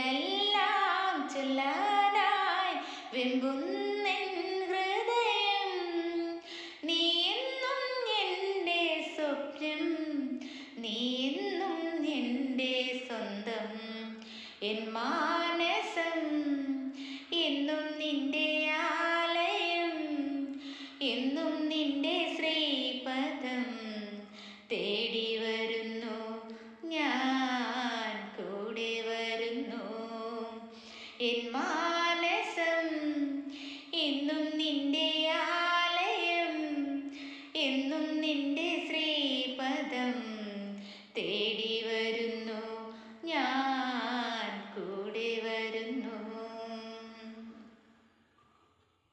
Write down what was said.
ഇതെല്ലാം ചൊല്ലാനായി വെമ്പുന്നെൻ ഹൃദയം. നീ എന്റെ സ്വപ്നം നീ എന്റെ സ്വന്തം. എൻ മാനസം എന്നും നിന്റെ ആലയം എന്നും നിന്റെ എൻ മാനസം എന്നും നിന്റെ ആലയം എന്നും നിന്റെ ശ്രീപദം.